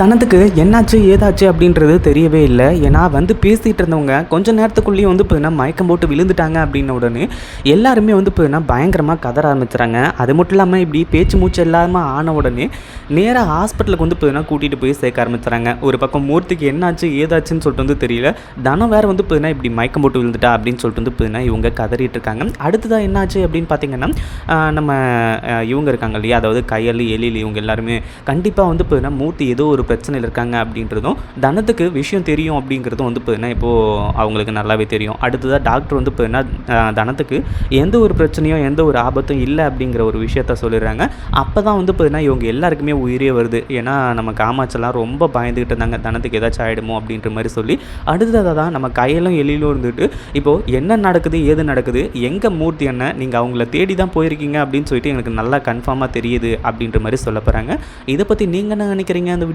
தனத்துக்கு என்னாச்சு ஏதாச்சு அப்படின்றது தெரியவே இல்லை. ஏன்னா வந்து பேசிகிட்டு இருந்தவங்க கொஞ்சம் நேரத்துக்குள்ளேயே வந்து பார்த்தீங்கன்னா மயக்கம் போட்டு விழுந்துட்டாங்க அப்படின்ன உடனே எல்லாருமே வந்து பார்த்தீங்கன்னா பயங்கரமாக கதற ஆரம்பிச்சுறாங்க. அது மட்டும் இல்லாமல் இப்படி பேச்சு மூச்சு எல்லாருமே ஆன உடனே நேராக ஹாஸ்பிட்டலுக்கு வந்து பார்த்தீங்கன்னா கூட்டிகிட்டு போய் சேர்க்க ஆரம்பிச்சுறாங்க. ஒரு பக்கம் மூர்த்திக்கு என்னாச்சு ஏதாச்சுன்னு சொல்லிட்டு வந்து தெரியல. தனம் வேறு வந்து பார்த்தீங்கன்னா இப்படி மயக்கம் போட்டு விழுந்துட்டா அப்படின்னு சொல்லிட்டு வந்து பார்த்தீங்கன்னா இவங்க கதறிட்டு இருக்காங்க. அடுத்ததாக என்னாச்சு அப்படின்னு பார்த்தீங்கன்னா நம்ம இவங்க இருக்காங்க இல்லையா? அதாவது கையல் எலியில் இவங்க எல்லாருமே கண்டிப்பாக வந்து பார்த்தீங்கன்னா மூர்த்தி ஏதோ ஒரு பிரச்சனையில் இருக்காங்க அப்படின்றதும் தனத்துக்கு விஷயம் தெரியும் அப்படிங்கிறதும் வந்து பார்த்தீங்கன்னா இப்போது அவங்களுக்கு நல்லாவே தெரியும். அடுத்ததாக டாக்டர் வந்து பார்த்தீங்கன்னா தனத்துக்கு எந்த ஒரு பிரச்சனையும் எந்த ஒரு ஆபத்தும் இல்லை அப்படிங்கிற ஒரு விஷயத்த சொல்லிடுறாங்க. அப்போ தான் வந்து பார்த்தீங்கன்னா இவங்க எல்லாருக்குமே உயிரே வருது. ஏன்னா நம்ம காமாட்செல்லாம் ரொம்ப பயந்துக்கிட்டு இருந்தாங்க. தனத்துக்கு ஏதாச்சும் ஆகிடுமோ அப்படின்ற மாதிரி சொல்லி அடுத்ததாக தான் நம்ம கையிலும் எழிலும் இருந்துட்டு இப்போது என்ன நடக்குது ஏது நடக்குது எங்கே மூர்த்தி என்ன நீங்கள் அவங்கள தேடி தான் போயிருக்கீங்க அப்படின்னு சொல்லிட்டு எனக்கு நல்லா கன்ஃபார்மாக தெரியுது அப்படின்ற மாதிரி சொல்ல போகிறாங்க இதை பற்றி நீங்கள் என்ன நினைக்கிறீங்க அந்த